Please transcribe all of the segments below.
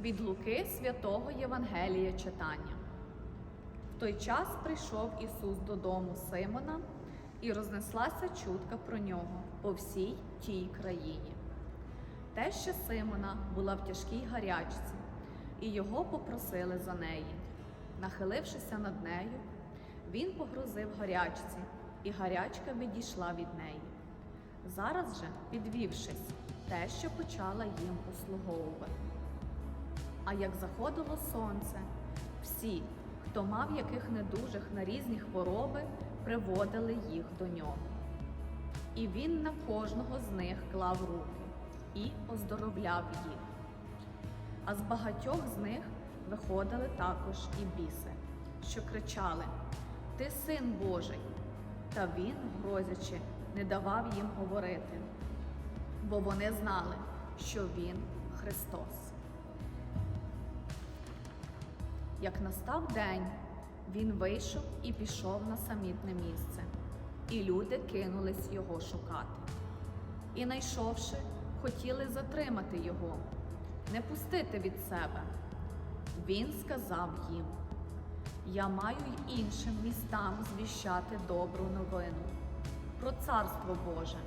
Від Луки святого Євангелія читання. В той час прийшов Ісус додому Симона і рознеслася чутка про нього по всій тій країні. Теща Симона була в тяжкій гарячці, і його попросили за неї. Нахилившися над нею, він погрузив гарячці, і гарячка відійшла від неї. Зараз же, підвівшись, теща почала їм услуговувати. А як заходило сонце, всі, хто мав яких недужих на різні хвороби, приводили їх до нього. І він на кожного з них клав руки і оздоровляв їх. А з багатьох з них виходили також і біси, що кричали: Ти син Божий! Та він, грозячи, не давав їм говорити, бо вони знали, що він Христос. Як настав день, він вийшов і пішов на самітне місце, і люди кинулись його шукати. І, найшовши, хотіли затримати його, не пустити від себе. Він сказав їм: Я маю й іншим містам звіщати добру новину про Царство Боже,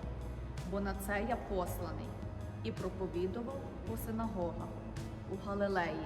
бо на це я посланий і проповідував по синагогах у Галилеї